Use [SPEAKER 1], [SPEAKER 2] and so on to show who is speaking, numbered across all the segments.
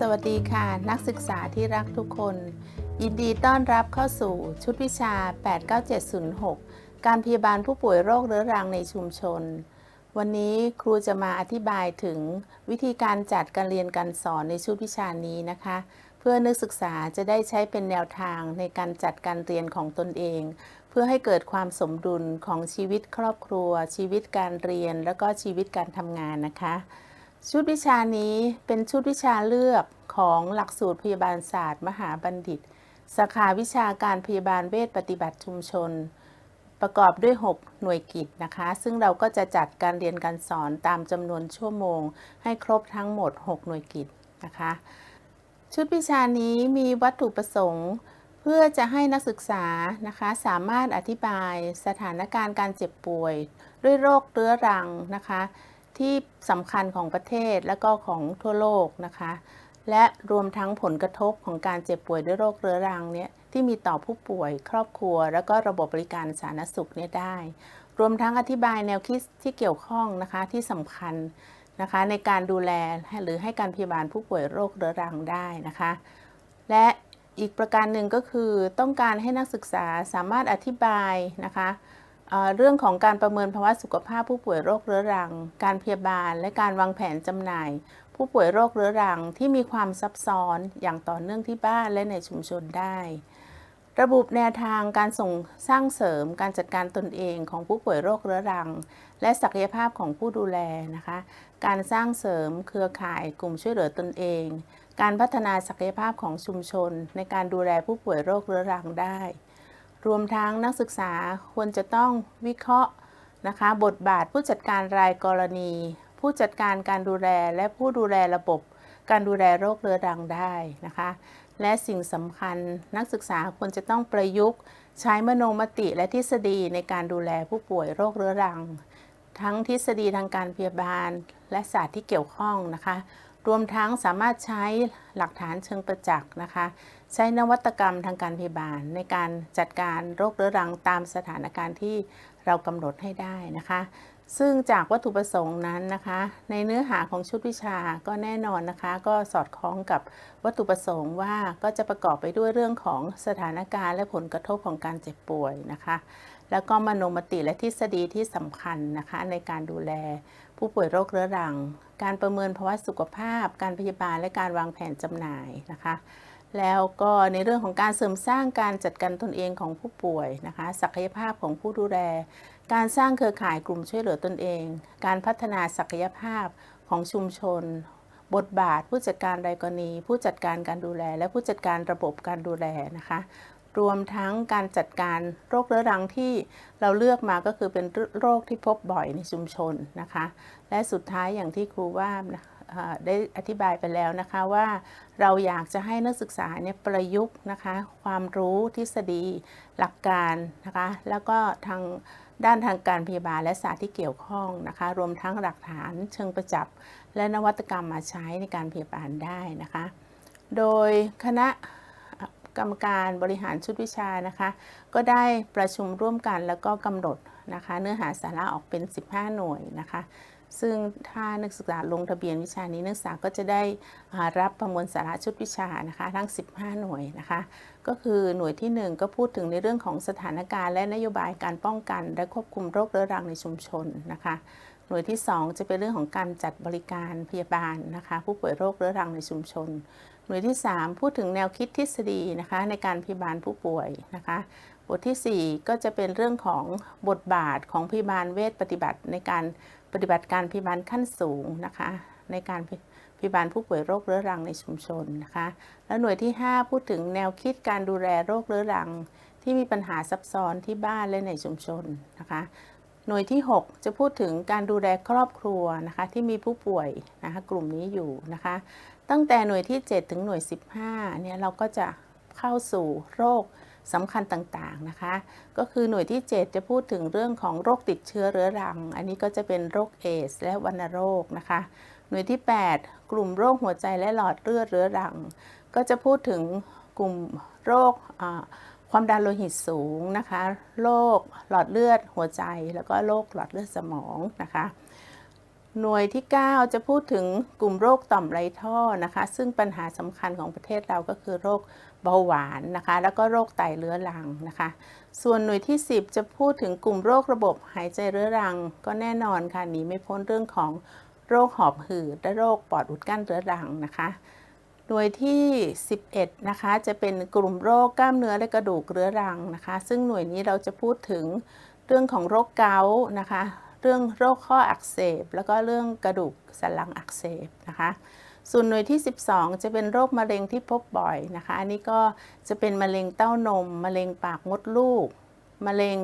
[SPEAKER 1] สวัสดีค่ะนักศึกษาที่รักทุกคน ยินดีต้อนรับเข้าสู่ชุดวิชา 89706 การพยาบาลผู้ป่วยโรคเรื้อรังในชุมชน วันนี้ครูจะมาอธิบายถึงวิธีการจัดการเรียนการสอนในชุดวิชานี้นะคะ เพื่อนักศึกษาจะได้ใช้เป็นแนวทางในการจัดการเรียนของตนเอง เพื่อให้เกิดความสมดุลของชีวิตครอบครัว ชีวิตการเรียน แล้วก็ชีวิตการทำงานนะคะ ชุดวิชานี้เป็นชุดวิชาเลือกของหลักสูตรพยาบาลศาสตร์ มหาบัณฑิต สาขาวิชาการพยาบาลเวชปฏิบัติชุมชน ประกอบด้วย 6 หน่วยกิจนะคะ ซึ่งเราก็จะจัดการเรียนการสอนตามจำนวนชั่วโมง ให้ครบทั้งหมด 6 หน่วยกิจนะคะ ชุดวิชานี้มีวัตถุประสงค์เพื่อจะให้นักศึกษานะคะสามารถอธิบายสถานการณ์การเจ็บป่วย ด้วยโรคเรื้อรังนะคะ ที่สำคัญของประเทศและก็ของทั่วโลกนะคะ และรวมทั้งผลกระทบของการเจ็บป่วยด้วยโรคเรื้อรังเนี่ยที่มีต่อผู้ป่วยครอบครัว แล้วก็ระบบบริการสาธารณสุขเนี่ยได้ รวมทั้งอธิบายแนวคิดที่เกี่ยวข้องนะคะที่สำคัญนะคะในการดูแลหรือให้การพยาบาลผู้ป่วยโรคเรื้อรังได้นะคะ และอีกประการหนึ่งก็คือต้องการให้นักศึกษาสามารถอธิบายนะคะ เรื่องของการประเมินภาวะสุขภาพผู้ป่วยโรคเรื้อรัง การพยาบาล และการวางแผนจำหน่าย ผู้ป่วยโรคเรื้อรังที่มีความซับซ้อนอย่างต่อเนื่องที่บ้านและในชุมชนได้ ระบุแนวทางการส่งสร้างเสริมการจัดการตนเองของผู้ป่วยโรคเรื้อรัง และศักยภาพของผู้ดูแลนะคะ การสร้างเสริมเครือข่ายกลุ่มช่วยเหลือตนเอง การพัฒนาศักยภาพของชุมชน ในการดูแลผู้ป่วยโรคเรื้อรังได้ รวมทั้งนักศึกษาควรจะต้องวิเคราะห์นะคะ บทบาทผู้จัดการรายกรณี ผู้จัดการการดูแลและผู้ดูแลระบบ การดูแลโรคเรื้อรังได้นะคะ และสิ่งสำคัญนักศึกษาควรจะต้องประยุกต์ ใช้มโนมติและทฤษฎีในการดูแลผู้ป่วยโรคเรื้อรัง ทั้งทฤษฎีทางการพยาบาล และศาสตร์ที่เกี่ยวข้องนะคะ รวมทั้งสามารถใช้หลักฐานเชิงประจักษ์นะคะ ใช้นวัตกรรมทางการพยาบาล ในการจัดการโรคเรื้อรังตามสถานการณ์ที่เรากำหนดให้ได้นะคะ ซึ่งจากวัตถุประสงค์นั้นนะคะ ในเนื้อหาของชุดวิชาก็แน่นอนนะคะ ก็สอดคล้องกับวัตถุประสงค์ว่าก็จะประกอบไปด้วยเรื่องของสถานการณ์และผลกระทบของการเจ็บป่วยนะคะ แล้วก็มโนมติและทฤษฎีที่สำคัญนะคะในการดูแล ผู้ป่วยโรคเรื้อรัง การประเมินภาวะสุขภาพ การพยาบาลและการวางแผนจำหน่ายนะคะ แล้วก็ในเรื่องของการเสริมสร้างการจัดการตนเองของผู้ป่วยนะคะ ศักยภาพของผู้ดูแล การสร้างเครือข่ายกลุ่มช่วยเหลือตนเอง การพัฒนาศักยภาพของชุมชน บทบาท ผู้จัดการรายกรณี ผู้จัดการการดูแล และผู้จัดการระบบการดูแลนะคะ รวมทั้งการจัดการโรคเรื้อรังที่เราเลือกมาก็คือเป็นโรคที่พบบ่อยในชุมชนนะคะ และสุดท้ายอย่างที่ครูว่าได้อธิบายไปแล้วนะคะว่าเราอยากจะให้นักศึกษาเนี่ยประยุกต์นะคะความรู้ทฤษฎีหลักการนะคะแล้วก็ทางด้านทางการพยาบาลและศาสตร์ที่เกี่ยวข้องนะคะ รวมทั้งหลักฐานเชิงประจักษ์และนวัตกรรมมาใช้ในการพยาบาลได้นะคะ โดยคณะ กรรมการบริหารชุดวิชานะคะ ก็ได้ประชุมร่วมกันแล้วก็กำหนดนะคะ เนื้อหาสาระออกเป็น 15 หน่วยนะคะ ซึ่งถ้านักศึกษาลงทะเบียนวิชานี้นักศึกษาก็จะได้รับประมวลสาระชุดวิชานะคะทั้ง 15 หน่วยนะคะ ก็คือหน่วยที่ 1 ก็พูดถึงในเรื่องของสถานการณ์และนโยบายการป้องกัน และควบคุมโรคเรื้อรังในชุมชนนะคะหน่วยที่ 2 จะเป็นเรื่องของการจัดบริการพยาบาลนะคะ ผู้ป่วยโรคเรื้อรังในชุมชน หน่วยที่ 3 พูดถึงแนวคิดทฤษฎีนะคะในการพยาบาลผู้ป่วยนะคะบททีสี่ 4 ก็จะเป็นเรื่องของบทบาทของพยาบาลเวชปฏิบัติในการปฏิบัติการพยาบาลขั้นสูงนะคะในการพยาบาลผู้ป่วยโรคเรื้อรังในชุมชนนะคะและหน่วยที่ 5 พูดถึงแนวคิดการดูแลโรคเรื้อรัง ที่มีปัญหาซับซ้อนที่บ้านและในชุมชนนะคะหน่วยที่ 6 จะพูดถึงการดูแลครอบครัวนะคะที่มีผู้ป่วยนะคะกลุ่มนี้อยู่นะคะ ตั้งแต่หน่วยที่ 7 ถึงหน่วย 15เนี่ยเราก็จะเข้าสู่โรคสำคัญต่างๆนะคะ ก็คือหน่วยที่ 7 จะพูดถึงเรื่องของโรคติดเชื้อเรื้อรัง อันนี้ก็จะเป็นโรคเอส และวัณโรคนะคะ หน่วยที่ 8 กลุ่มโรคหัวใจและหลอดเลือดเรื้อรัง ก็จะพูดถึงกลุ่มโรคความดันโลหิตสูงนะคะ โรคหลอดเลือดหัวใจ แล้วก็โรคหลอดเลือดสมองนะคะ หน่วยที่ 9 จะพูดถึงกลุ่มโรคต่อมไรท่อนะคะ ซึ่งปัญหาสำคัญของประเทศเราก็คือโรคเบาหวานนะคะ แล้วก็โรคไตเรื้อรังนะคะ ส่วนหน่วยที่ 10 จะพูดถึงกลุ่มโรคระบบหายใจเรื้อรัง ก็แน่นอนค่ะหนีไม่พ้นเรื่องของโรคหอบหืดและโรคปอดอุดกั้นเรื้อรังนะคะหน่วยที่ 11 นะคะ จะเป็นกลุ่มโรคกล้ามเนื้อและกระดูกเรื้อรังนะคะ ซึ่งหน่วยนี้เราจะพูดถึงเรื่องของโรคเกาต์นะคะ เรื่องโรคข้ออักเสบ แล้วก็เรื่องกระดูกสันหลังอักเสบนะคะ ส่วนหน่วยที่ 12 จะเป็นโรคมะเร็งที่พบบ่อยนะคะ อันนี้ก็จะเป็นมะเร็งเต้านม มะเร็งปากมดลูก มะเร็ง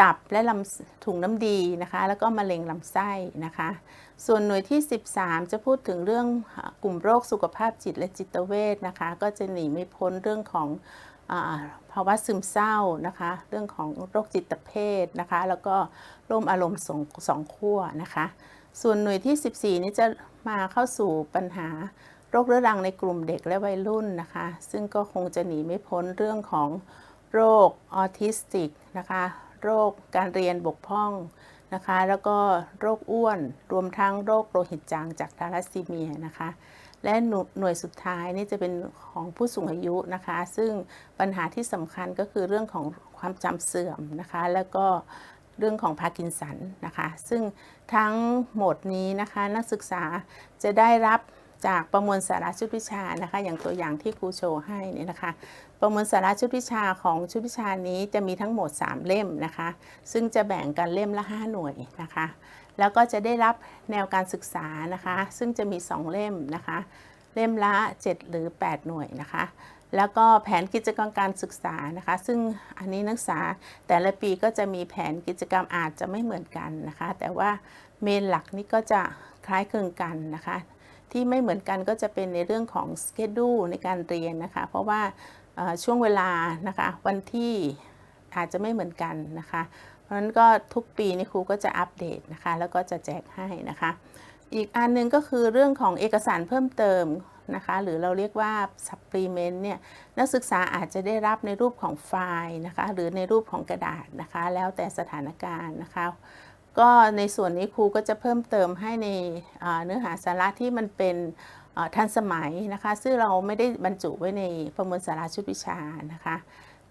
[SPEAKER 1] ตับและลำถุงน้ำดีนะคะ แล้วก็มะเร็งลำไส้นะคะ ส่วนหน่วยที่ 13 จะพูดถึงเรื่องกลุ่มโรคสุขภาพจิตและจิตเวชนะคะ ก็จะหนีไม่พ้นเรื่องของ ภาวะซึมเศร้านะคะ เรื่องของโรคจิตเภทนะคะ แล้วก็โรคอารมณ์สองสองขั้วนะคะ ส่วนหน่วยที่ 14 นี้จะมาเข้าสู่ปัญหาโรคเรื้อรังในกลุ่มเด็กและวัยรุ่นนะคะ ซึ่งก็คงจะหนีไม่พ้นเรื่องของโรคออทิสติกนะคะ โรคการเรียนบกพร่องนะคะ แล้วก็โรคอ้วน รวมทั้งโรคโลหิตจางจากทาลัสซีเมียนะคะ และหน่วยสุดท้ายนี่จะเป็นของผู้สูงอายุนะคะ ซึ่งปัญหาที่สำคัญก็คือเรื่องของความจำเสื่อมนะคะ แล้วก็เรื่องของพาร์กินสันนะคะ ซึ่งทั้งหมดนี้นะคะนักศึกษาจะได้รับจากประมวลสาระชุดวิชานะคะ อย่างตัวอย่างที่ครูโชว์ให้นี่นะคะ ประมวลสาระชุดวิชาของชุดวิชานี้จะมีทั้งหมด 3 เล่มนะคะ ซึ่งจะแบ่งกันเล่มละ 5 หน่วยนะคะ แล้วก็จะได้รับแนวการศึกษานะคะ ซึ่งจะมี 2 เล่มนะคะ เล่มละ 7 หรือ 8 หน่วยนะคะ แล้วก็แผนกิจกรรมการศึกษานะคะ ซึ่งอันนี้นักศึกษาแต่ละปีก็จะมีแผนกิจกรรมอาจจะไม่เหมือนกันนะคะ แต่ว่าเมนหลักนี่ก็จะคล้ายคลึงกันนะคะ ที่ไม่เหมือนกันก็จะเป็นในเรื่องของสเกดูในการเรียนนะคะ เพราะว่าช่วงเวลานะคะวันที่อาจจะไม่เหมือนกันนะคะ ราะฉะนั้นก็ทุกปีนี่ครูก็จะอัปเดตนะคะ แล้วก็จะแจกให้นะคะ อีกอันนึงก็คือเรื่องของเอกสารเพิ่มเติมนะคะ หรือเราเรียกว่า supplement เนี่ยนักศึกษาอาจจะได้รับในรูปของไฟล์นะคะ หรือในรูปของกระดาษนะคะ แล้วแต่สถานการณ์นะคะ ก็ในส่วนนี้ครูก็จะเพิ่มเติมให้ในเนื้อหาสาระที่มันเป็นทันสมัยนะคะ ซึ่งเราไม่ได้บรรจุไว้ในประมวลสาระชุดวิชานะคะ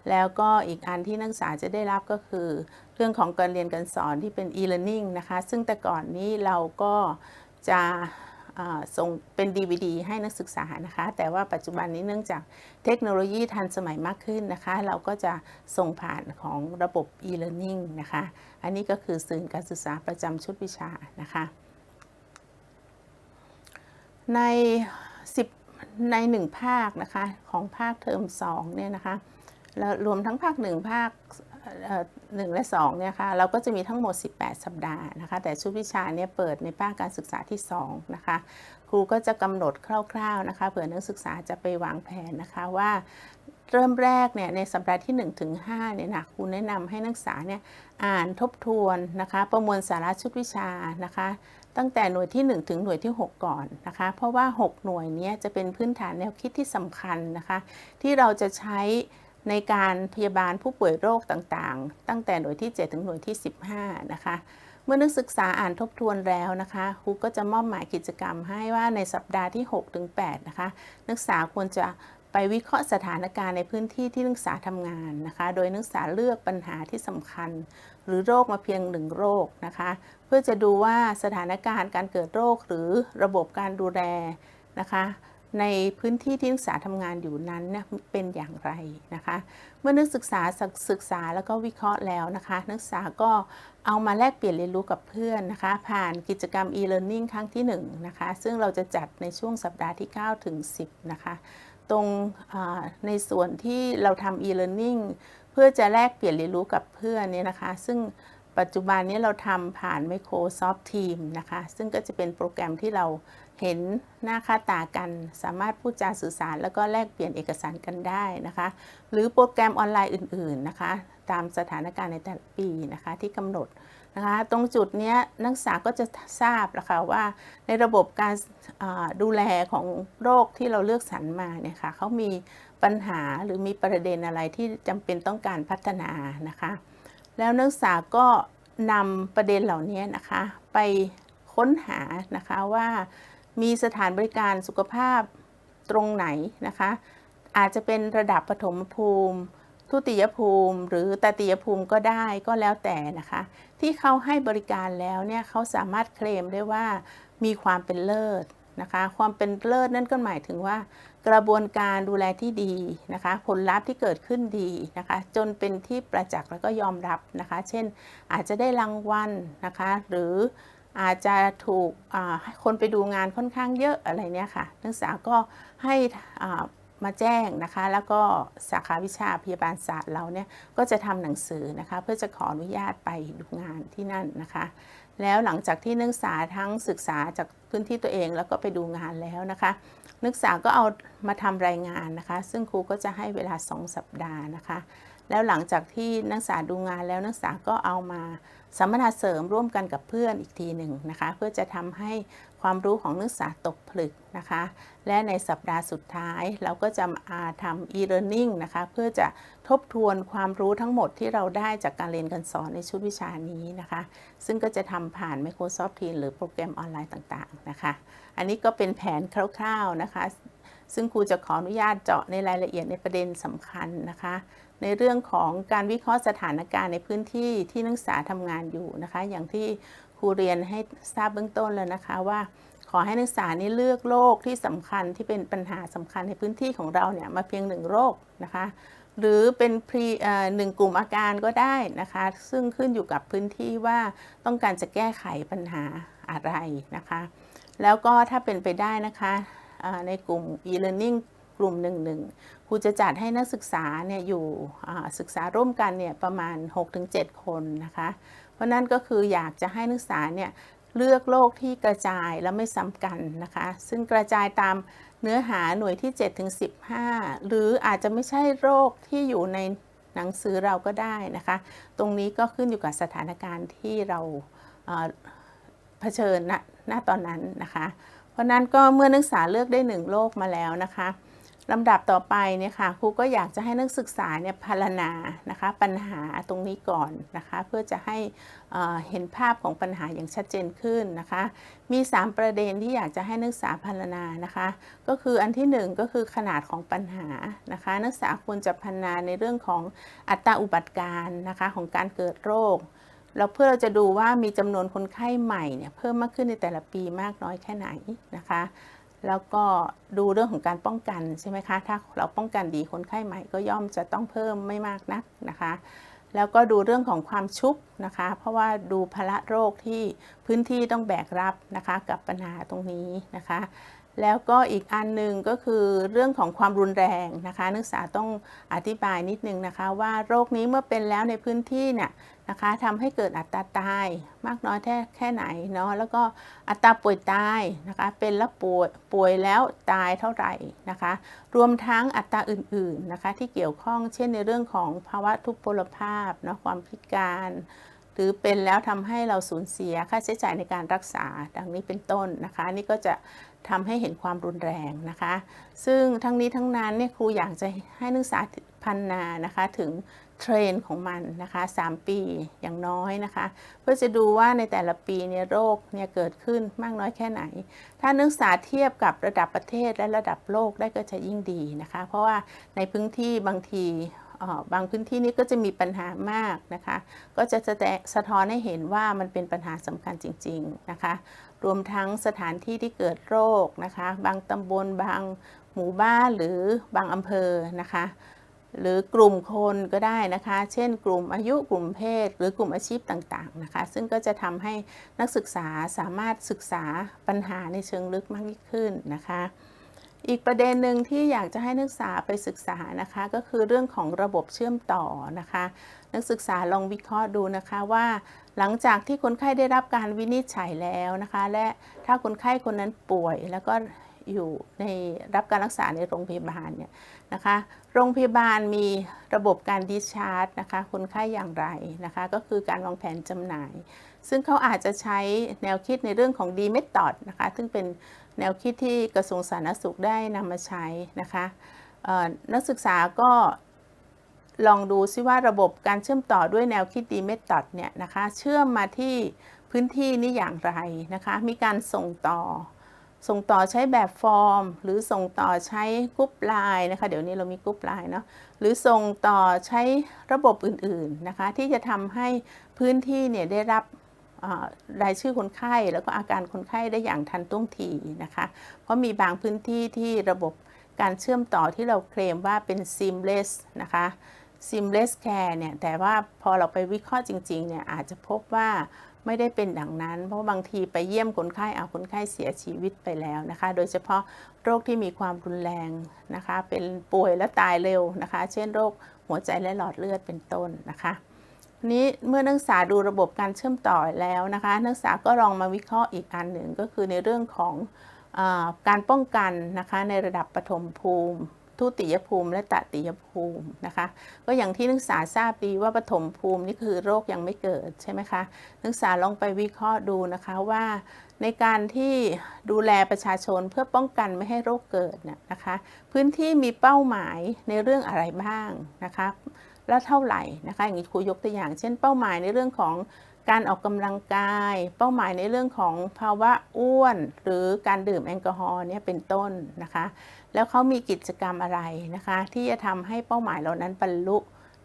[SPEAKER 1] แล้วก็อีกอันที่นักศึกษาจะได้รับก็คือ เรื่องของการเรียนการสอนที่เป็น e-learning นะคะ ซึ่งแต่ก่อนนี้เราก็จะส่งเป็น DVD ให้นักศึกษานะคะ แต่ว่าปัจจุบันนี้เนื่องจากเทคโนโลยีทันสมัยมากขึ้นนะคะ เราก็จะส่งผ่านของระบบ e-learning นะคะ อันนี้ก็คือสื่อการศึกษาประจำชุดวิชานะคะ ใน10ใน 1 ภาคนะคะ ของภาคเทอม2เนี่ยนะคะ แล้วรวมทั้งภาค1ภาคหนึ่งและ2เนี่ยค่ะเราก็จะมีทั้งหมด 18 สัปดาห์นะคะ แต่ชุดวิชาเนี่ยเปิดในภาคการศึกษาที่2นะคะครูก็จะกำหนดคร่าวๆนะคะเผื่อนักศึกษาจะไปวางแผนนะคะว่าเริ่มแรกเนี่ยในสัปดาห์ที่ 1 ถึง5เนี่ยนะครูแนะนำให้นักศึกษาเนี่ยอ่านทบทวนนะคะ ประมวลสาระชุดวิชานะคะ ตั้งแต่หน่วยที่ 1 ถึงหน่วยที่ 6 ก่อนนะคะ เพราะว่า 6 หน่วยนี้จะเป็นพื้นฐานแนวคิดที่สำคัญนะคะ ที่เราจะใช้ ในการพยาบาลผู้ป่วยโรคต่างๆ ตั้งแต่หน่วยที่ 7 ถึงหน่วยที่ 15 นะคะ เมื่อนักศึกษาอ่านทบทวนแล้วนะคะครูก็จะมอบหมายกิจกรรมให้ว่าในสัปดาห์ที่ 6 ถึง 8 นะคะ นักศึกษาควรจะไปวิเคราะห์สถานการณ์ในพื้นที่ที่นักศึกษาทำงานนะคะ โดยนักศึกษาเลือกปัญหาที่สำคัญ หรือโรคมาเพียงหนึ่งโรคนะคะ เพื่อจะดูว่าสถานการณ์การเกิดโรคหรือระบบการดูแลนะคะ ในพื้นที่ที่นักศึกษาทำงานอยู่นั้นเนี่ยเป็นอย่างไรนะคะ เมื่อนักศึกษาศึกษาแล้วก็วิเคราะห์แล้วนะคะ นักศึกษาก็เอามาแลกเปลี่ยนเรียนรู้กับเพื่อนนะคะ ผ่านกิจกรรม e-learning ครั้งที่1นะคะ ซึ่งเราจะจัดในช่วงสัปดาห์ที่ 9 ถึง 10 นะคะ ตรงในส่วนที่เราทำ e-learning เพื่อจะแลกเปลี่ยนเรียนรู้กับเพื่อนเนี่ยนะคะ ซึ่ง ปัจจุบันนี้เราทำผ่าน Microsoft Teams นะคะ ซึ่งก็จะเป็นโปรแกรมที่เราเห็นหน้าค่าตากัน สามารถพูดจาสื่อสาร แล้วก็แลกเปลี่ยนเอกสารกันได้นะคะ หรือโปรแกรมออนไลน์อื่น ๆนะคะ ตามสถานการณ์ในแต่ละปีนะคะที่กำหนดนะคะ ตรงจุดนี้นักศึกษาก็จะทราบแล้วค่ะว่าในระบบการดูแลของโรคที่เราเลือกสรรมาเนี่ยค่ะเขามีปัญหาหรือมีประเด็นอะไรที่จำเป็นต้องการพัฒนานะคะ แล้วนักศึกษาก็นำประเด็นเหล่านี้นะคะ ไปค้นหานะคะว่ามีสถานบริการสุขภาพตรงไหนนะคะ อาจจะเป็นระดับปฐมภูมิ ทุติยภูมิ หรือตติยภูมิก็ได้ก็แล้วแต่นะคะ ที่เขาให้บริการแล้วเนี่ยเขาสามารถเคลมได้ว่ามีความเป็นเลิศ นะคะ ความเป็นเลิศนั่นก็หมายถึงว่า กระบวนการดูแลที่ดีนะคะ ผลลัพธ์ที่เกิดขึ้นดีนะคะ จนเป็นที่ประจักษ์แล้วก็ยอมรับนะคะ เช่นอาจจะได้รางวัลนะคะ หรืออาจจะถูกคนไปดูงานค่อนข้างเยอะอะไรเนี่ยค่ะ นักศึกษาก็ให้มาแจ้งนะคะ แล้วก็สาขาวิชาพยาบาลศาสตร์เราเนี่ยก็จะทำหนังสือนะคะ เพื่อจะขออนุญาตไปดูงานที่นั่นนะคะ แล้วหลังจากที่นักศึกษาทั้งศึกษาจากพื้นที่ตัวเองแล้วก็ไปดูงานแล้วนะคะ นักศึกษาก็เอามาทำรายงานนะคะ ซึ่งครูก็จะให้เวลา 2 สัปดาห์นะคะ แล้วหลังจากที่นักศึกษาดูงานแล้วนักศึกษาก็เอามาสัมมนาเสริมร่วมกันกับเพื่อนอีกทีหนึ่งนะคะ เพื่อจะทำให้ความรู้ของนักศึกษาตกผลึกนะคะ และในสัปดาห์สุดท้ายเราก็จะมาทำ e-learning นะคะ เพื่อจะทบทวนความรู้ทั้งหมดที่เราได้จากการเรียนการสอนในชุดวิชานี้นะคะ ซึ่งก็จะทำผ่าน Microsoft Teams หรือโปรแกรมออนไลน์ต่างๆนะคะ อันนี้ก็เป็นแผนคร่าวๆนะคะ ซึ่งครูจะขออนุญาตเจาะในรายละเอียดในประเด็นสำคัญนะคะ ในเรื่องของการวิเคราะห์สถานการณ์ในพื้นที่ที่นักศึกษาทำงานอยู่นะคะ อย่างที่ครูเรียนให้ทราบเบื้องต้นแล้วนะคะว่าขอให้นักศึกษานี่เลือกโรคที่สำคัญที่เป็นปัญหาสำคัญในพื้นที่ของเราเนี่ยมาเพียงหนึ่งโรคนะคะ หรือเป็นพรีหนึ่งกลุ่มอาการก็ได้นะคะ ซึ่งขึ้นอยู่กับพื้นที่ว่าต้องการจะแก้ไขปัญหาอะไรนะคะ แล้วก็ถ้าเป็นไปได้นะคะในกลุ่ม e-learning กลุ่มหนึ่งหนึ่งครูจะจัดให้นักศึกษาเนี่ยอยู่ศึกษาร่วมกันเนี่ยประมาณ 6-7 คนนะคะ เพราะนั่นก็คืออยากจะให้นักศึกษาเนี่ยเลือกโรคที่กระจายและไม่ซ้ำกันนะคะ ซึ่งกระจายตามเนื้อหาหน่วยที่ 7 ถึง 15 หรืออาจจะไม่ใช่โรคที่อยู่ในหนังสือเราก็ได้นะคะ ตรงนี้ก็ขึ้นอยู่กับสถานการณ์ที่เราเผชิญณตอนนั้นนะคะ เพราะนั้นก็เมื่อนักศึกษาเลือกได้หนึ่งโรคมาแล้วนะคะ ลำดับต่อไปเนี่ยค่ะครูก็อยากจะให้นักศึกษาเนี่ยพารณานะคะปัญหาตรงนี้ก่อนนะคะเพื่อจะให้เห็นภาพของปัญหาอย่างชัดเจนขึ้นนะคะมี 3 ประเด็นที่อยากจะให้นักศึกษาพารณานะคะก็คืออันที่ 1 ก็คือขนาดของปัญหานะคะนักศึกษาควรจะพารณนาในเรื่องของอัตราอุบัติการนะคะของการเกิดโรคเราเพื่อเราจะดูว่ามีจำนวนคนไข้ใหม่เนี่ยเพิ่มมากขึ้นในแต่ละปีมากน้อยแค่ไหนนะคะ แล้วก็ดูเรื่องของการป้องกันใช่ไหมคะ ถ้าเราป้องกันดีคนไข้ใหม่ก็ย่อมจะต้องเพิ่มไม่มากนักนะคะ แล้วก็ดูเรื่องของความชุบนะคะ เพราะว่าดูภาระโรคที่พื้นที่ต้องแบกรับนะคะกับปัญหาตรงนี้นะคะ แล้วก็อีกอันหนึ่งก็คือเรื่องของความรุนแรงนะคะ นักศึกษาต้องอธิบายนิดนึงนะคะ ว่าโรคนี้เมื่อเป็นแล้วในพื้นที่เนี่ย นะคะทำให้เกิดอัตราตายมากน้อยแค่แค่ไหนเนาะแล้วก็อัตราป่วยตายนะคะเป็นแล้วป่วยป่วยแล้วตายเท่าไหร่นะคะ รวมทั้งอัตราอื่นๆนะคะที่เกี่ยวข้องเช่นในเรื่องของภาวะทุพพลภาพเนาะความพิการหรือเป็นแล้วทำให้เราสูญเสียค่าใช้จ่ายในการรักษาดังนี้เป็นต้นนะคะนี่ก็จะทำให้เห็นความรุนแรงนะคะ ซึ่งทั้งนี้ทั้งนั้นเนี่ยครูอยากจะให้นักศึกษาพันนานะคะถึง เทรนของมันนะคะ3ปีอย่างน้อยนะคะ เพื่อจะดูว่าในแต่ละปีเนี่ยโรคเนี่ยเกิดขึ้นมากน้อยแค่ไหน ถ้านักศึกษาเทียบกับระดับประเทศและระดับโลกได้ก็จะยิ่งดีนะคะ เพราะว่าในพื้นที่บางทีบางพื้นที่นี้ก็จะมีปัญหามากนะคะ ก็จะสะท้อนให้เห็นว่ามันเป็นปัญหาสำคัญจริง ๆนะคะ รวมทั้งสถานที่ที่เกิดโรคนะคะ บางตำบลบางหมู่บ้านหรือบางอำเภอนะคะ หรือกลุ่มคนก็ได้นะคะ เช่น กลุ่มอายุกลุ่มเพศ หรือกลุ่มอาชีพต่างๆนะคะ ซึ่งก็จะทำให้นักศึกษาสามารถศึกษาปัญหาในเชิงลึกมากยิ่งขึ้นนะคะ อีกประเด็นหนึ่งที่อยากจะให้นักศึกษาไปศึกษานะคะ ก็คือเรื่องของระบบเชื่อมต่อนะคะ นักศึกษาลองวิเคราะห์ดูนะคะว่า หลังจากที่คนไข้ได้รับการวินิจฉัยแล้วนะคะ และถ้าคนไข้คนนั้นป่วยแล้วก็อยู่ในรับการรักษาในโรงพยาบาลเนี่ยนะคะ โรงพยาบาลมีระบบการดิชาร์จนะคะคนไข้อย่างไรนะคะก็คือการวางแผนจำหน่าย ซึ่งเขาอาจจะใช้แนวคิดในเรื่องของ D method นะคะซึ่งเป็นแนวคิดที่กระทรวงสาธารณสุขได้นำมาใช้นะคะนักศึกษาก็ลองดูซิว่าระบบการเชื่อมต่อด้วยแนวคิด D method เนี่ยนะคะเชื่อมมาที่พื้นที่นี้อย่างไรนะคะมีการส่งต่อ ส่งต่อใช้แบบฟอร์ม หรือส่งต่อใช้กรุ๊ปไลน์นะคะ เดี๋ยวนี้เรามีกรุ๊ปไลน์เนาะหรือส่งต่อใช้ระบบอื่นๆนะคะ ที่จะทำให้พื้นที่เนี่ยได้รับรายชื่อคนไข้แล้วก็อาการคนไข้ได้อย่างทันท่วงทีนะคะ เพราะมีบางพื้นที่ที่ระบบการเชื่อมต่อที่เราเคลมว่าเป็น seamless นะคะ seamless care เนี่ย แต่ว่าพอเราไปวิเคราะห์จริง ๆ เนี่ย อาจจะพบว่า ไม่ได้เป็นดังนั้น เพราะบางทีไปเยี่ยมคนไข้เอาคนไข้เสียชีวิตไปแล้วนะคะ โดยเฉพาะโรคที่มีความรุนแรงนะคะ เป็นป่วยและตายเร็วนะคะ เช่นโรคหัวใจและหลอดเลือดเป็นต้นนะคะนี้เมื่อนักศึกษาดูระบบการเชื่อมต่อแล้วนะคะ นักศึกษาก็ลองมาวิเคราะห์อีกอันหนึ่งก็คือในเรื่องของอการป้องกันนะคะในระดับปฐมภูมิ ทุติยภูมิและตติยภูมินะคะ ก็อย่างที่นักศึกษาทราบดีว่าปฐมภูมินี่คือโรคยังไม่เกิดใช่ไหมคะนักศึกษาลองไปวิเคราะห์ดูนะคะว่า ในการที่ดูแลประชาชนเพื่อป้องกันไม่ให้โรคเกิดเนี่ยนะคะ พื้นที่มีเป้าหมายในเรื่องอะไรบ้างนะคะแล้วเท่าไหร่นะคะอย่างนี้ครูยกตัวอย่าง เช่นเป้าหมายในเรื่องของ การออกกำลังกาย เป้าหมายในเรื่องของภาวะอ้วน หรือการดื่มแอลกอฮอล์เนี่ยเป็นต้นนะคะ แล้วเขามีกิจกรรมอะไรนะคะ ที่จะทำให้เป้าหมายเหล่านั้นบรรลุ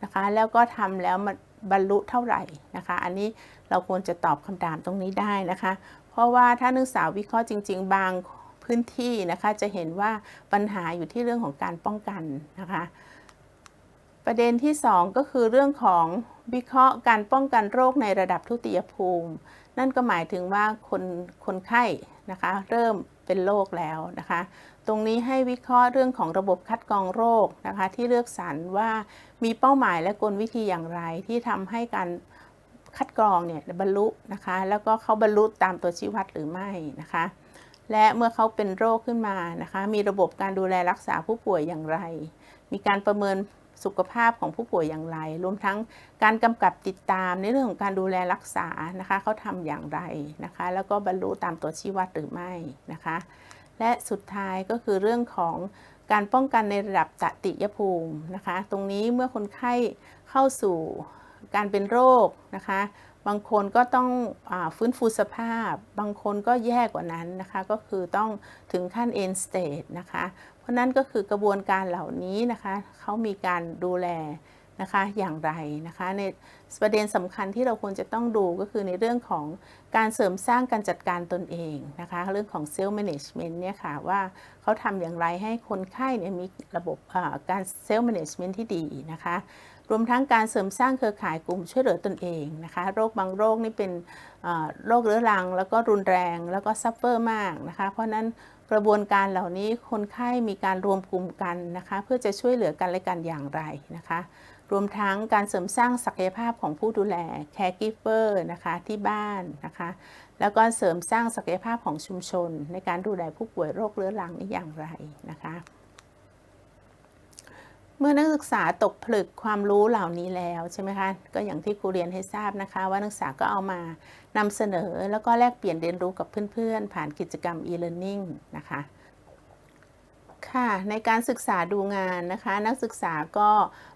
[SPEAKER 1] นะคะ แล้วก็ทำแล้วมันบรรลุเท่าไหร่นะคะ อันนี้เราควรจะตอบคำถามตรงนี้ได้นะคะ เพราะว่าถ้านักศึกษาวิเคราะห์จริง ๆ บางพื้นที่นะคะ จะเห็นว่าปัญหาอยู่ที่เรื่องของการป้องกันนะคะ ประเด็นที่ 2 ก็คือเรื่องของวิเคราะห์การป้องกันโรคในระดับทุติยภูมิ นั่นก็หมายถึงว่าคนคนไข้นะคะเริ่มเป็นโรคแล้วนะคะ ตรงนี้ให้วิเคราะห์เรื่องของระบบคัดกรองโรคนะคะที่เลือกสรรว่ามีเป้าหมายและกลวิธีอย่างไรที่ทำให้การคัดกรองเนี่ยบรรลุนะคะ แล้วก็เขาบรรลุตามตัวชี้วัดหรือไม่นะคะ และเมื่อเขาเป็นโรคขึ้นมานะคะ มีระบบการดูแลรักษาผู้ป่วยอย่างไร มีการประเมิน สุขภาพของผู้ป่วยอย่างไร รวมทั้งการกำกับติดตามในเรื่องของการดูแลรักษานะคะเขาทำอย่างไรนะคะ แล้วก็บรรลุตามตัวชี้วัดหรือไม่นะคะ และสุดท้ายก็คือเรื่องของการป้องกันในระดับตติยภูมินะคะ ตรงนี้เมื่อคนไข้เข้าสู่การเป็นโรคนะคะ บางคนก็ต้องอฟื้นฟูสภาพ บางคนก็แย่กว่านั้นนะคะ ก็คือต้องถึงขั้น end stage นะคะ เพราะนั้นก็คือกระบวนการเหล่านี้นะคะเขามีการดูแลนะคะอย่างไรนะคะในประเด็นสำคัญที่เราควรจะต้องดูก็คือในเรื่องของการเสริมสร้างการจัดการตนเองนะคะเรื่องของเซลล์แมネจเมนต์เนี่ยค่ะว่าเขาทำอย่างไรให้คนไข้เนี่ยมีระบบการเซลล์แมネจเมนต์ที่ดีนะคะ รวมทั้งการเสริมสร้างเครือข่ายกลุ่มช่วยเหลือตนเองนะคะ โรคบางโรคนี่เป็นโรคเรื้อรัง แล้วก็รุนแรงแล้วก็ซัฟเฟอร์มากนะคะ เพราะนั้นกระบวนการเหล่านี้คนไข้มีการรวมกลุ่มกันนะคะ เพื่อจะช่วยเหลือกันและกันอย่างไรนะคะ รวมทั้งการเสริมสร้างศักยภาพของผู้ดูแล caregiver นะคะที่บ้านนะคะ แล้วก็เสริมสร้างศักยภาพของชุมชน ในการดูแลผู้ป่วยโรคเรื้อรังนี้อย่างไรนะคะ เมื่อนักศึกษาตกผลึกความรู้เหล่านี้แล้วใช่ไหมคะก็อย่างที่ครูเรียนให้ทราบนะคะ ว่านักศึกษาก็เอามานำเสนอแล้วก็แลกเปลี่ยนเรียนรู้กับเพื่อนๆ ผ่านกิจกรรม e-learning นะคะค่ะในการศึกษาดูงานนะคะ นักศึกษาก็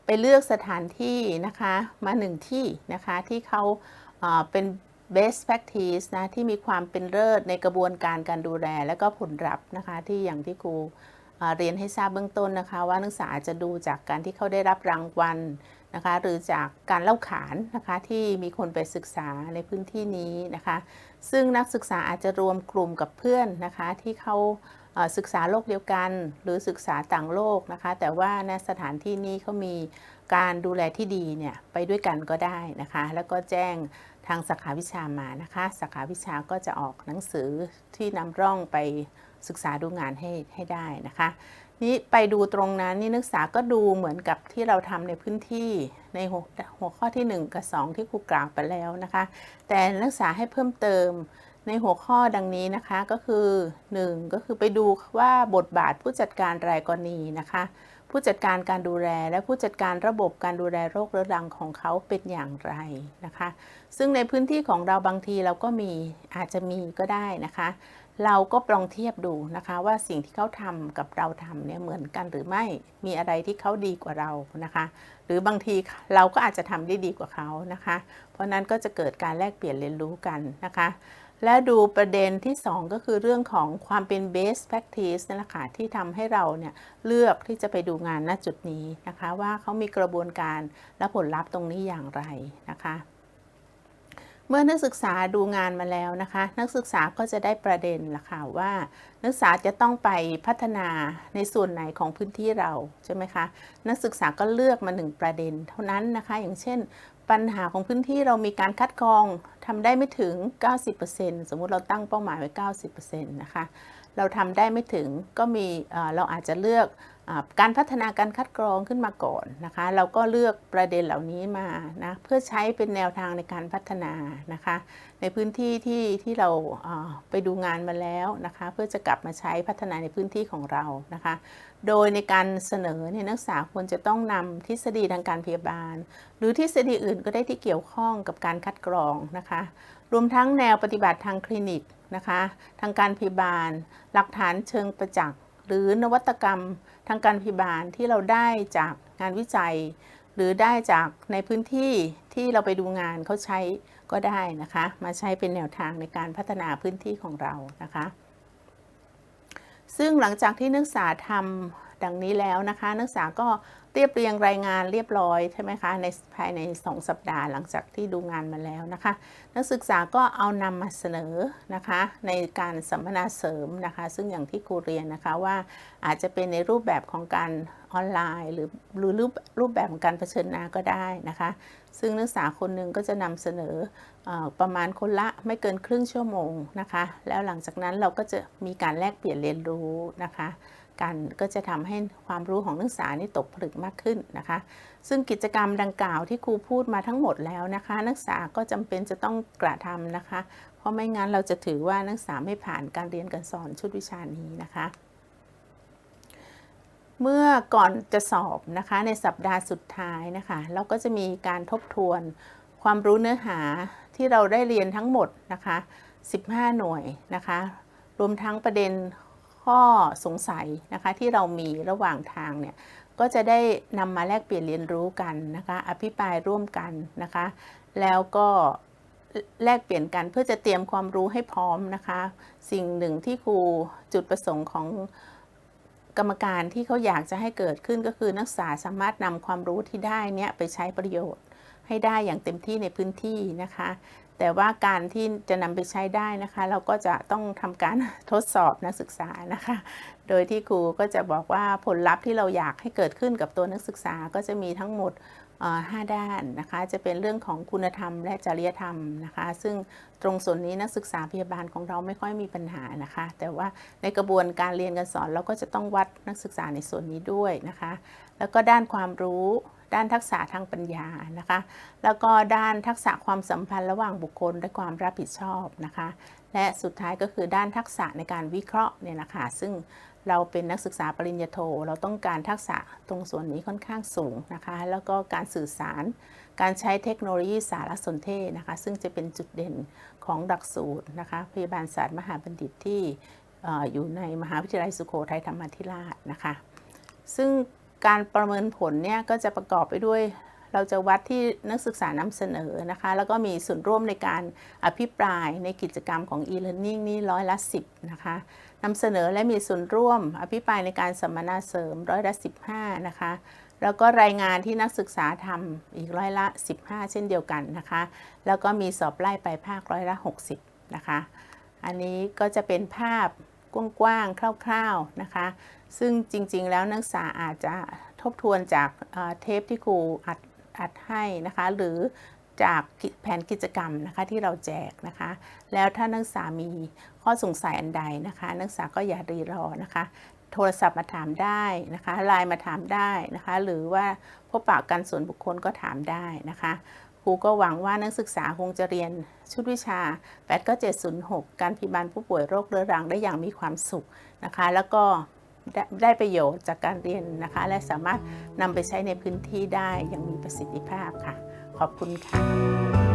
[SPEAKER 1] ไปเลือกสถานที่นะคะมาหนึ่งที่นะคะที่เขาเป็น best practice นะที่มีความเป็นเลิศในกระบวนการการดูแล และก็ผลลัพธ์นะคะที่อย่างที่ครู เรียนให้ทราบเบื้องต้นนะคะ ว่านักศึกษาจะดูจากการที่เขาได้รับรางวัลนะคะหรือจากการเล่าขานนะคะที่มีคนไปศึกษาในพื้นที่นี้นะคะ ซึ่งนักศึกษาอาจจะรวมกลุ่มกับเพื่อนนะคะที่เขาศึกษาโลกเดียวกัน หรือศึกษาต่างโลกนะคะ แต่ว่าในสถานที่นี้เขามีการดูแลที่ดีเนี่ยไปด้วยกันก็ได้นะคะ แล้วก็แจ้งทางสาขาวิชามานะคะสาขาวิชาก็จะออกหนังสือที่นำร่องไป ศึกษาดูงานให้ให้ได้นะคะ นี่ไปดูตรงนั้นนี่นักศึกษาก็ดูเหมือนกับที่เราทำในพื้นที่ในหัวหัวข้อที่ 1 กับ 2 ที่ครูกล่าวไปแล้วนะคะ แต่นักศึกษาให้เพิ่มเติมในหัวข้อดังนี้นะคะก็คือ 1 ก็คือไปดูว่าบทบาทผู้จัดการรายกรณีนะคะ ผู้จัดการการดูแลและผู้จัดการระบบการดูแลโรคเรื้อรังของเขาเป็นอย่างไรนะคะ ซึ่งในพื้นที่ของเราบางทีเราก็มีอาจจะมีก็ได้นะคะ เราก็ลองเทียบดูนะคะ ว่าสิ่งที่เขาทำกับเราทำเนี่ยเหมือนกันหรือไม่มีอะไรที่เขาดีกว่าเรานะคะ หรือบางทีเราก็อาจจะทำได้ดีกว่าเขานะคะ เพราะนั้นก็จะเกิดการแลกเปลี่ยนเรียนรู้กันนะคะ และดูประเด็นที่ 2 ก็คือเรื่องของความเป็น best practice นั่นแหละค่ะที่ทำให้เราเนี่ยเลือกที่จะไปดูงานณจุดนี้นะคะ ว่าเขามีกระบวนการและผลลัพธ์ตรงนี้อย่างไรนะคะ เมื่อนักศึกษาดูงานมาแล้วนะคะ นักศึกษาก็จะได้ประเด็นละค่ะว่า นักศึกษาจะต้องไปพัฒนาในส่วนไหนของพื้นที่เราใช่ไหมคะนักศึกษาก็เลือกมาหนึ่งประเด็น เท่านั้นนะคะ อย่างเช่น ปัญหาของพื้นที่เรามีการคัดกรองทำได้ไม่ถึง 90%สมมุติเราตั้งเป้าหมายไว้ 90%นะคะเราทำได้ไม่ถึงก็มีเราอาจจะเลือก การพัฒนาการคัดกรองขึ้นมาก่อนนะคะ เราก็เลือกประเด็นเหล่านี้มานะเพื่อใช้เป็นแนวทางในการพัฒนานะคะ ในพื้นที่ที่ที่เราเอ่อไปดูงานมาแล้วนะคะ เพื่อจะกลับมาใช้พัฒนาในพื้นที่ของเรานะคะ โดยในการเสนอเนี่ยนักศึกษาควรจะต้องนำทฤษฎีทางการพยาบาล หรือทฤษฎีอื่นก็ได้ที่เกี่ยวข้องกับการคัดกรองนะคะ รวมทั้งแนวปฏิบัติทางคลินิกนะคะ ทางการพยาบาล หลักฐานเชิงประจักษ์ หรือนวัตกรรมทางการพยาบาลที่เราได้จากงานวิจัย หรือได้จากในพื้นที่ที่เราไปดูงานเขาใช้ก็ได้นะคะ มาใช้เป็นแนวทางในการพัฒนาพื้นที่ของเรานะคะ ซึ่งหลังจากที่นักศึกษาทำ ดังนี้แล้วนะคะ นักศึกษาก็เรียบเรียงรายงานเรียบร้อยใช่ไหมคะในภายใน 2 สัปดาห์หลังจากที่ดูงานมาแล้วนะคะ นักศึกษาก็เอานำมาเสนอนะคะ ในการสัมมนาเสริมนะคะ ซึ่งอย่างที่ครูเรียนนะคะว่าอาจจะเป็นในรูปแบบของการออนไลน์ หรือหรือรูปรูปแบบของการเผชิญหน้าก็ได้นะคะ ซึ่งนักศึกษาคนหนึ่งก็จะนำเสนออประมาณคนละไม่เกินครึ่งชั่วโมงนะคะ แล้วหลังจากนั้นเราก็จะมีการแลกเปลี่ยนเรียนรู้นะคะ กันก็จะทำให้ความรู้ของนักศึกษานี่ตกผลึกมากขึ้นนะคะ ซึ่งกิจกรรมดังกล่าวที่ครูพูดมาทั้งหมดแล้วนะคะ นักศึกษาก็จำเป็นจะต้องกระทำนะคะ เพราะไม่งั้นเราจะถือว่านักศึกษาไม่ผ่านการเรียนการสอนชุดวิชานี้นะคะเมื่อก่อนจะสอบนะคะในสัปดาห์สุดท้ายนะคะเราก็จะมีการทบทวนความรู้เนื้อหาที่เราได้เรียนทั้งหมดนะคะ 15 หน่วยนะคะ รวมทั้งประเด็น ข้อสงสัยนะคะที่เรามีระหว่างทางเนี่ยก็จะได้นำมาแลกเปลี่ยนเรียนรู้กันนะคะ อภิปรายร่วมกันนะคะ แล้วก็แลกเปลี่ยนกันเพื่อจะเตรียมความรู้ให้พร้อมนะคะ สิ่งหนึ่งที่ครูจุดประสงค์ของกรรมการที่เขาอยากจะให้เกิดขึ้นก็คือนักศึกษาสามารถนำความรู้ที่ได้เนี่ยไปใช้ประโยชน์ให้ได้อย่างเต็มที่ในพื้นที่นะคะ แต่ว่าการที่จะนำไปใช้ได้นะคะ เราก็จะต้องทำการทดสอบนักศึกษานะคะ โดยที่ครูก็จะบอกว่าผลลัพธ์ที่เราอยากให้เกิดขึ้นกับตัวนักศึกษาก็จะมีทั้งหมดเอ่อห้าด้านนะคะ จะเป็นเรื่องของคุณธรรมและจริยธรรมนะคะ ซึ่งตรงส่วนนี้นักศึกษาพยาบาลของเราไม่ค่อยมีปัญหานะคะ แต่ว่าในกระบวนการเรียนการสอนเราก็จะต้องวัดนักศึกษาในส่วนนี้ด้วยนะคะ แล้วก็ด้านความรู้ ด้านทักษะทางปัญญานะคะ แล้วก็ด้านทักษะความสัมพันธ์ระหว่างบุคคลและความรับผิดชอบนะคะ และสุดท้ายก็คือด้านทักษะในการวิเคราะห์เนี่ยนะคะซึ่งเราเป็นนักศึกษาปริญญาโท เราต้องการทักษะตรงส่วนนี้ค่อนข้างสูงนะคะ แล้วก็การสื่อสาร การใช้เทคโนโลยีสารสนเทศนะคะ ซึ่งจะเป็นจุดเด่นของหลักสูตรนะคะพยาบาลศาสตร์มหาบัณฑิตที่เอ่ออยู่ในมหาวิทยาลัยสุโขทัยธรรมาธิราชนะคะ ซึ่ง การประเมินผลเนี่ยก็จะประกอบไปด้วย เราจะวัดที่นักศึกษานำเสนอนะคะ แล้วก็มีส่วนร่วมในการอภิปรายในกิจกรรมของ e-learning นี่ร้อยละ 10 นะคะนำเสนอและมีส่วนร่วม อภิปรายในการสัมมนาเสริมร้อยละ 15 นะคะแล้วก็รายงานที่นักศึกษาทำอีกร้อยละ 15 เช่นเดียวกันนะคะ แล้วก็มีสอบไล่ไปภาคร้อยละ 60 นะคะ อันนี้ก็จะเป็นภาพกว้างๆคร่าวๆนะคะ ซึ่งจริงๆ แล้วนักศึกษาอาจจะทบทวนจากเทปที่ครูอัดอัดให้นะคะ หรือจากแผนกิจกรรมนะคะที่เราแจกนะคะ แล้วถ้านักศึกษามีข้อสงสัยอันใดนะคะ นักศึกษาก็อย่ารีรอนะคะ โทรศัพท์มาถามได้นะคะไลน์มาถามได้นะคะ หรือว่าพบปะกันส่วนบุคคลก็ถามได้นะคะครูก็หวังว่านักศึกษาคงจะเรียนชุดวิชา 89706 การพิบาลผู้ป่วยโรคเรื้อรังได้อย่างมีความสุขนะคะ แล้วก็ ได้ประโยชน์จากการเรียนนะคะ และสามารถนำไปใช้ในพื้นที่ได้อย่างมีประสิทธิภาพค่ะ ขอบคุณค่ะ